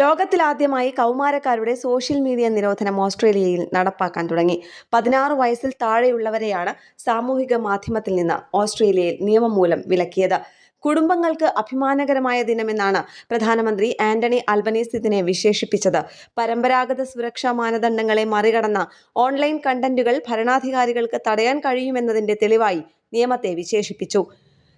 ലോകത്തിലാദ്യമായി കൗമാരക്കാരുടെ social media നിരോധനം ഓസ്ട്രേലിയയിൽ നടപ്പാക്കാൻ തുടങ്ങി. പതിനാറ് വയസ്സിൽ താഴെയുള്ളവരെയാണ് സാമൂഹിക മാധ്യമത്തിൽ നിന്ന് ഓസ്ട്രേലിയയിൽ നിയമം മൂലം വിലക്കിയത്. കുടുംബങ്ങൾക്ക് അഭിമാനകരമായ ദിനമെന്നാണ് പ്രധാനമന്ത്രി ആന്റണി അൽബനീസ് ഇതിനെ വിശേഷിപ്പിച്ചത്. പരമ്പരാഗത സുരക്ഷാ മാനദണ്ഡങ്ങളെ മറികടന്ന ഓൺലൈൻ കണ്ടന്റുകൾ ഭരണാധികാരികൾക്ക് തടയാൻ കഴിയുമെന്നതിന്റെ തെളിവായി നിയമത്തെ വിശേഷിപ്പിച്ചു.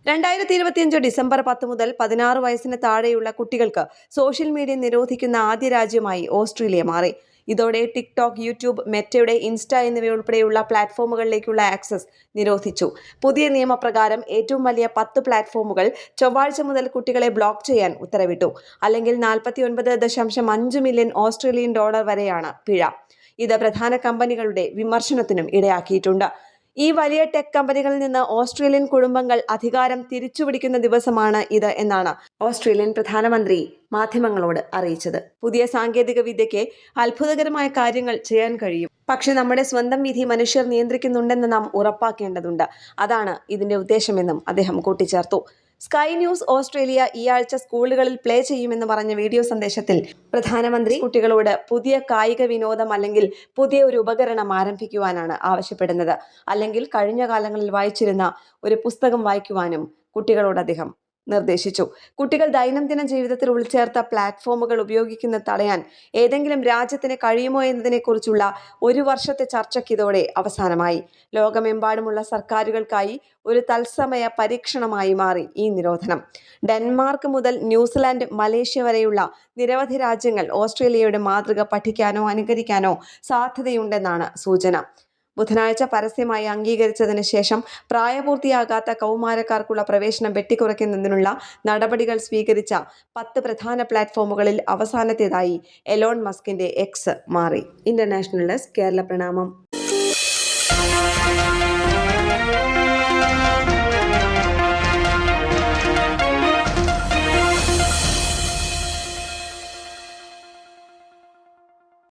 രണ്ടായിരത്തി ഇരുപത്തിയഞ്ച് ഡിസംബർ പത്ത് മുതൽ പതിനാറ് വയസ്സിന് താഴെയുള്ള കുട്ടികൾക്ക് സോഷ്യൽ മീഡിയ നിരോധിക്കുന്ന ആദ്യ രാജ്യമായി ഓസ്ട്രേലിയ മാറി. ഇതോടെ ടിക്ടോക്ക് യൂട്യൂബ് മെറ്റയുടെ ഇൻസ്റ്റ എന്നിവയുൾപ്പെടെയുള്ള പ്ലാറ്റ്ഫോമുകളിലേക്കുള്ള ആക്സസ് നിരോധിച്ചു. പുതിയ നിയമപ്രകാരം ഏറ്റവും വലിയ പത്ത് പ്ലാറ്റ്ഫോമുകൾ ചൊവ്വാഴ്ച മുതൽ കുട്ടികളെ ബ്ലോക്ക് ചെയ്യാൻ ഉത്തരവിട്ടു. അല്ലെങ്കിൽ നാൽപ്പത്തി ഒൻപത് ദശാംശം അഞ്ച് മില്യൺ ഓസ്ട്രേലിയൻ ഡോളർ വരെയാണ് പിഴ. ഇത് പ്രധാന കമ്പനികളുടെ വിമർശനത്തിനും ഇടയാക്കിയിട്ടുണ്ട്. ഈ വലിയ ടെക് കമ്പനികളിൽ നിന്ന് ഓസ്ട്രേലിയൻ കുടുംബങ്ങൾ അധികാരം തിരിച്ചുപിടിക്കുന്ന ദിവസമാണ് ഇത് എന്നാണ് ഓസ്ട്രേലിയൻ പ്രധാനമന്ത്രി മാധ്യമങ്ങളോട് അറിയിച്ചത്. പുതിയ സാങ്കേതിക വിദ്യയ്ക്ക് അത്ഭുതകരമായ കാര്യങ്ങൾ ചെയ്യാൻ കഴിയും. പക്ഷെ നമ്മുടെ സ്വന്തം വിധി മനുഷ്യർ നിയന്ത്രിക്കുന്നുണ്ടെന്ന് നാം ഉറപ്പാക്കേണ്ടതുണ്ട്. അതാണ് ഇതിന്റെ ഉദ്ദേശമെന്നും അദ്ദേഹം കൂട്ടിച്ചേർത്തു. സ്കൈ ന്യൂസ് ഓസ്ട്രേലിയ ഈ ആഴ്ച സ്കൂളുകളിൽ പ്ലേ ചെയ്യുമെന്ന് പറഞ്ഞ വീഡിയോ സന്ദേശത്തിൽ പ്രധാനമന്ത്രി കുട്ടികളോട് പുതിയ കായിക വിനോദം അല്ലെങ്കിൽ പുതിയ ഒരു ഉപകരണം ആരംഭിക്കുവാനാണ് ആവശ്യപ്പെടുന്നത്. അല്ലെങ്കിൽ കഴിഞ്ഞ കാലങ്ങളിൽ വായിച്ചിരുന്ന ഒരു പുസ്തകം വായിക്കുവാനും കുട്ടികളോട് അദ്ദേഹം നിർദ്ദേശിച്ചു. കുട്ടികൾ ദൈനംദിന ജീവിതത്തിൽ ഉൾച്ചേർത്ത പ്ലാറ്റ്ഫോമുകൾ ഉപയോഗിക്കുന്ന തടയാൻ ഏതെങ്കിലും രാജ്യത്തിന് കഴിയുമോ എന്നതിനെക്കുറിച്ചുള്ള ഒരു വർഷത്തെ ചർച്ചയ്ക്ക് ഇതോടെ അവസാനമായി. ലോകമെമ്പാടുമുള്ള സർക്കാരുകൾക്കായി ഒരു തത്സമയ പരീക്ഷണമായി മാറി ഈ നിരോധനം. ഡെൻമാർക്ക് മുതൽ ന്യൂസിലാൻഡ് മലേഷ്യ വരെയുള്ള നിരവധി രാജ്യങ്ങൾ ഓസ്ട്രേലിയയുടെ മാതൃക പഠിക്കാനോ അനുകരിക്കാനോ സാധ്യതയുണ്ടെന്നാണ് സൂചന. ബുധനാഴ്ച പരസ്യമായി അംഗീകരിച്ചതിന് ശേഷം പ്രായപൂർത്തിയാകാത്ത കൗമാരക്കാർക്കുള്ള പ്രവേശനം വെട്ടിക്കുറയ്ക്കുന്നതിനുള്ള നടപടികൾ സ്വീകരിച്ച പത്ത് പ്രധാന പ്ലാറ്റ്ഫോമുകളിൽ അവസാനത്തേതായി എലോൺ മസ്കിന്റെ എക്സ് മാറി. ഇന്റർനാഷണൽ ഡെസ്ക് കേരള പ്രണാമം.